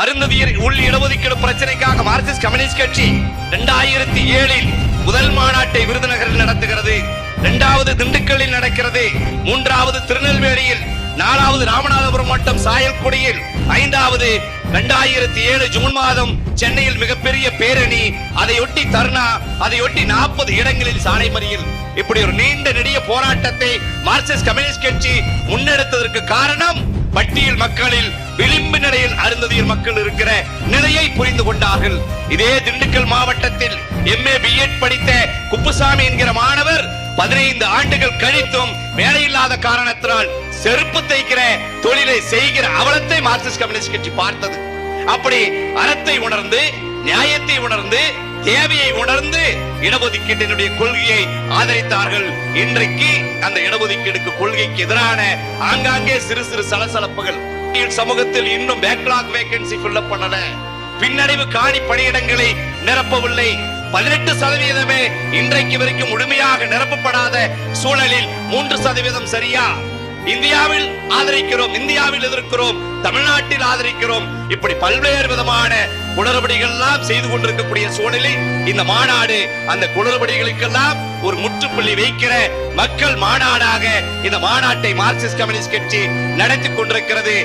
அருந்ததியர் உள் இடஒதுக்கீடு பிரச்சனைக்காக மார்க்சிஸ்ட் கம்யூனிஸ்ட் கட்சி இரண்டாயிரத்தி ஏழில் முதல் மாநாட்டை விருதுநகரில் நடத்துகிறது. இரண்டாவது திண்டுக்கல்லில் நடக்கிறது. மூன்றாவது திருநெல்வேலியில் நாலாவது ராமநாதபுரம் மாவட்டம் சாயல்குடியில் ஐந்தாவது இரண்டாயிரத்தி ஏழு ஜூன் மாதம் சென்னையில் மிகப்பெரிய பேரணி அதையொட்டி தர்ணா அதையொட்டி நாற்பது இடங்களில் சாலை மறியல். இப்படி ஒரு நீண்ட நெடிய போராட்டத்தை மார்க்சிஸ்ட் கம்யூனிஸ்ட் கட்சி முன்னெடுத்ததற்கு காரணம் பட்டியல் மக்களில் விளிம்பு நிலையில் அருந்ததியில் மக்கள் இருக்கிற நிலையை புரிந்து கொண்டார்கள். இதே திண்டுக்கல் மாவட்டத்தில் எம்ஏ பிஎட் படித்த குப்புசாமி என்கிற மாணவர் பதினைந்து ஆண்டுகள் கழித்தும் வேலையில்லாத காரணத்தினால் செருப்பு தைக்கிற தொழிலை செய்கிற அவலத்தை மார்க்சிஸ்ட் கம்யூனிஸ்ட் கட்சி பார்த்தது. அப்படி அறத்தை உணர்ந்து நியாயத்தை உணர்ந்து தேவையை உணர்ந்து இடஒதுக்கீட்டினுடைய கொள்கையை ஆதரித்தார்கள். இன்றைக்கு அந்த இடஒதுக்கீடுக்கு கொள்கைக்கு எதிரான ஆங்காங்கே சிறு சிறு சலசலப்புகள். சமூகத்தில் இன்னும் பேக்லாக் வேகன்சி ஃபில்லப் பண்ணல. பின்னடைவு காணி பணியிடங்களை நிரப்பவில்லை. பதினெட்டு சதவீதமே இன்றைக்கு வரைக்கும் முழுமையாக நிரப்பப்படாத சூழலில் மூன்று சதவீதம் சரியா? இந்தியாவில் ஆதரிக்கிறோம் இந்தியாவில் எதிர்க்கிறோம் தமிழ்நாட்டில் ஆதரிக்கிறோம். இப்படி பல்வேறு விதமான குளறுபடிகள் எல்லாம் செய்து கொண்டிருக்கக்கூடிய சூழலில் இந்த மாநாடு. அந்த குளறுபடிகளுக்கெல்லாம் ஒரு முற்றுப்புள்ளி வைக்கிற மக்கள் மாநாடாக இந்த மாநாட்டை மார்க்சிஸ்ட் கம்யூனிஸ்ட் கட்சி நடத்தி கொண்டிருக்கிறது.